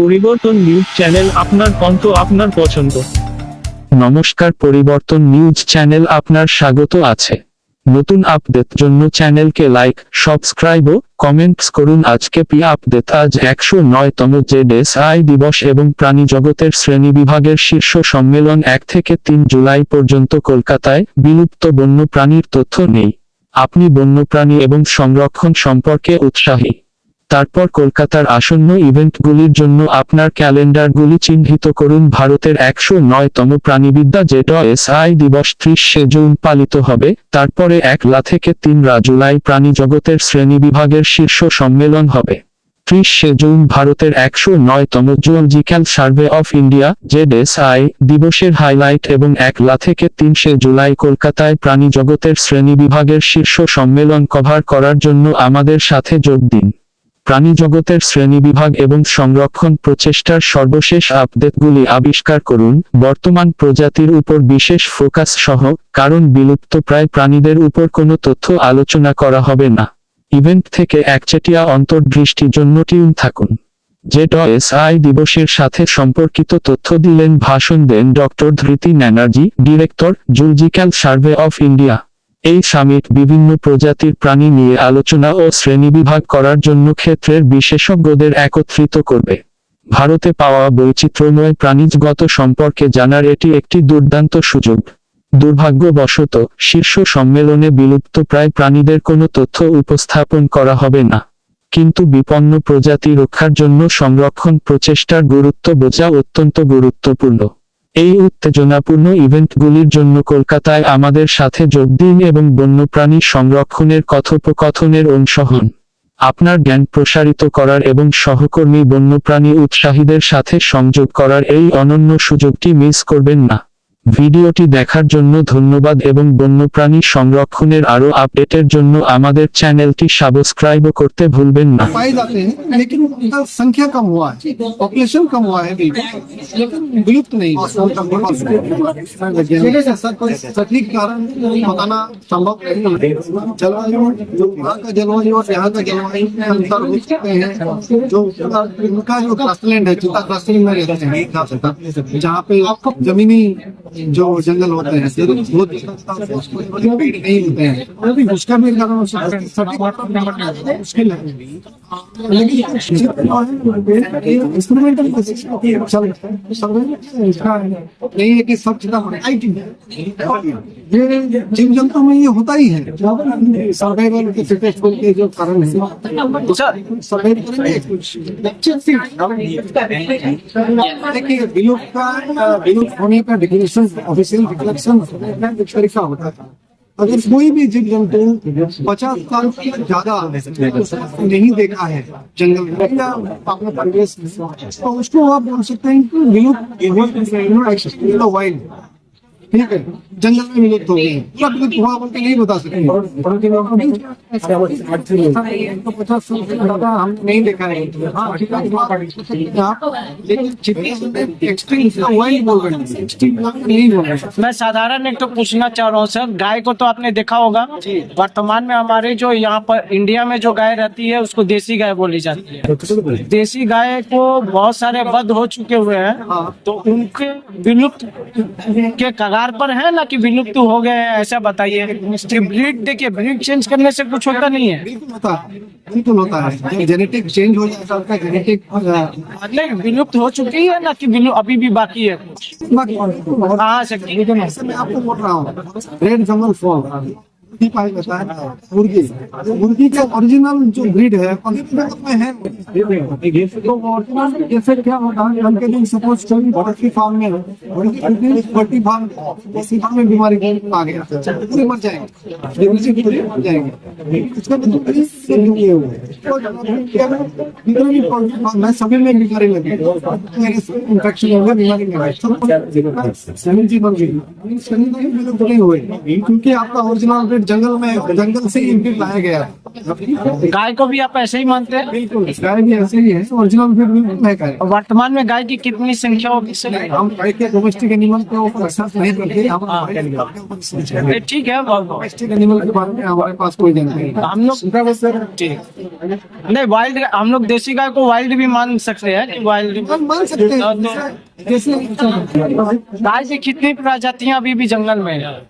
পরিবর্তন news channel আপনার কণ্ঠ আপনার পছন্দ। নমস্কার, পরিবর্তন নিউজ চ্যানেল আপনার স্বাগত আছে। নতুন আপডেট জন্য চ্যানেলকে লাইক, সাবস্ক্রাইব ও কমেন্টস করুন। আজকে পি আপডেট, আজ একশো নয়তম জেডএসআই দিবস এবং প্রাণী জগতের শ্রেণি বিভাগের শীর্ষ সম্মেলন এক থেকে তিন জুলাই পর্যন্ত কলকাতায় বিলুপ্ত বন্য প্রাণীর তথ্য নেই। আপনি বন্যপ্রাণী এবং সংরক্ষণ সম্পর্কে উৎসাহী। তারপর কলকাতার আসন্ন ইভেন্টগুলির জন্য আপনার ক্যালেন্ডারগুলি চিহ্নিত করুন। ভারতের একশো নয়তম প্রাণীবিদ্যা যেটা এসআই দিবস ত্রিশে জুন পালিত হবে। তারপরে এক লা থেকে তিন রা জুলাই প্রাণী জগতের শ্রেণীবিভাগের শীর্ষ সম্মেলন হবে। ত্রিশে জুন ভারতের একশো নয়তম zoological survey of India ZSI দিবসের হাইলাইট এবং এক লা থেকে তিনশে জুলাই কলকাতায় প্রাণী জগতের শ্রেণীবিভাগের শীর্ষ সম্মেলন কভার করার জন্য আমাদের সাথে যোগ দিন। প্রাণী জগতের শ্রেণীবিভাগ এবং সংরক্ষণ প্রচেষ্টার সর্বশেষ আপডেটগুলি আবিষ্কার করুন। বর্তমান প্রজাতির উপর বিশেষ ফোকাস সহ, কারণ বিলুপ্ত প্রায় প্রাণীদের উপর কোনো তথ্য আলোচনা করা হবে না। ইভেন্ট থেকে একচেটিয়া অন্তর্দৃষ্টি জন্য টিউন থাকুন। যেটা এসআই দিবসের সাথে সম্পর্কিত তথ্য দিলেন ভাষণ দেন doctor Dhriti Banerjee, director zoological survey of India. এই সামিট বিভিন্ন প্রজাতির প্রাণী নিয়ে আলোচনা ও শ্রেণীবিভাগ করার জন্য ক্ষেত্রের বিশেষজ্ঞদের একত্রিত করবে। ভারতে পাওয়া বৈচিত্র্যময় প্রাণীজগত সম্পর্কে জানার এটি একটি দুর্দান্ত সুযোগ। দুর্ভাগ্যবশত, শীর্ষ সম্মেলনে বিলুপ্ত প্রায় প্রাণীদের কোনো তথ্য উপস্থাপন করা হবে না। কিন্তু বিপন্ন প্রজাতি রক্ষার জন্য সংরক্ষণ প্রচেষ্টার গুরুত্ব বোঝা অত্যন্ত গুরুত্বপূর্ণ। এই উত্তেজনাপূর্ণ ইভেন্টগুলির জন্য কলকাতায় আমাদের সাথে যোগ দিন এবং বন্যপ্রাণী সংরক্ষণের কথোপকথনের অংশ হন আপনার জ্ঞান প্রসারিত করার এবং সহকর্মী বন্যপ্রাণী উৎসাহীদের সাথে সংযোগ করার এই অনন্য সুযোগটি মিস করবেন না। ভিডিওটি দেখার জন্য ধন্যবাদ এবং বন্যপ্রাণী সংরক্ষণের আরও আপডেটের জন্য আমাদের চ্যানেলটি সাবস্ক্রাইব করতে ভুলবেন না पाए जाते हैं लेकिन उनका संख्या कम हुआ है पॉपुलेशन कम हुआ है अभी लेकिन विलुप्त नहीं हुआ। इसके सटीक कारण बताना संभव नहीं है जलवायु जो वहाँ का जलवायु और यहाँ का जलवायु में अंतर हो सकते हैं जो उनका जो क्रस्टलैंड है चिता क्रस्टलैंड में रहते हैं जहाँ पे जमीनी जो जंगल होते हैं नहीं होते हैं। उसका भी कारण हो सकता है सटीक मुश्किल है लेकिन इंस्ट्रूमेंटल नहीं है कि सब चीज़ें ये जीव जंतु में ये होता ही है। सर्वाइवल के सक्सेसफुल के जो कारण है। सर्वाइव देखिए विलुप्त का विलुप्त होने का डिक्लेरेशन ऑफिशियल रिफ्लेक्शन तरीका होता था अगर कोई भी जीव जंतु पचास साल से ज़्यादा नहीं देखा है जंगल में तो उसको आप बोल सकते हैं कि वाइल्ड ठीक है? जंगल में पूरा बोल के नहीं बता सकते। मैं साधारण एक तो पूछना चाह रहा हूँ, सर। गाय को तो आपने देखा होगा, वर्तमान में हमारे जो यहाँ पर इंडिया में जो गाय रहती है, उसको देसी गाय बोली जाती है। देसी गाय को बहुत सारे वध हो चुके हुए हैं तो उनके विलुप्त के कगार पर है ना कि विलुप्त हो गए ऐसा बताइए। कि ब्रीड देखिए ब्रीड चेंज करने से कुछ होता नहीं है। बिल्कुल होता है बिल्कुल होता है। जेनेटिक चेंज हो जाता है उसका जेनेटिक नहीं विलुप्त हो चुकी है ना कि विलुप्त अभी भी बाकी है कुछ? से ऐसे मैं आपको बोल रहा हूँ रेड जंगल फॉल पाई जाता है मुर्गी मुर्गी का ओरिजिनल जो ब्रीड है पोल्ट्री फार्म में पोल्ट्री फार्म फार्म में बीमारी आ गया मर जाएँगे सभी में बीमारी लगी इन्फेक्शन हो गया बीमारी जीवन शरीर नहीं विलुप्त नहीं हुए क्योंकि आपका ओरिजिनल रेट जंगल में जंगल से ही ब्रीड लाया गया। गाय को भी आप ऐसे ही मानते हैं? बिल्कुल गाय भी ऐसे ही है ओरिजिनल भी नहीं गाय। वर्तमान में गाय की कितनी संख्या होगी सर? हम गाय के डोमेस्टिक एनिमल के ऊपर रिसर्च नहीं करते हम हैं। ठीक है। डोमेस्टिक एनिमल के बारे में हमारे पास कोई जानकारी हम लोग ठीक। नहीं वाइल्ड हम लोग देसी गाय को वाइल्ड भी मान सकते हैं कि वाइल्ड मान सकते हैं गाय की कितनी प्रजातियाँ अभी भी जंगल में है?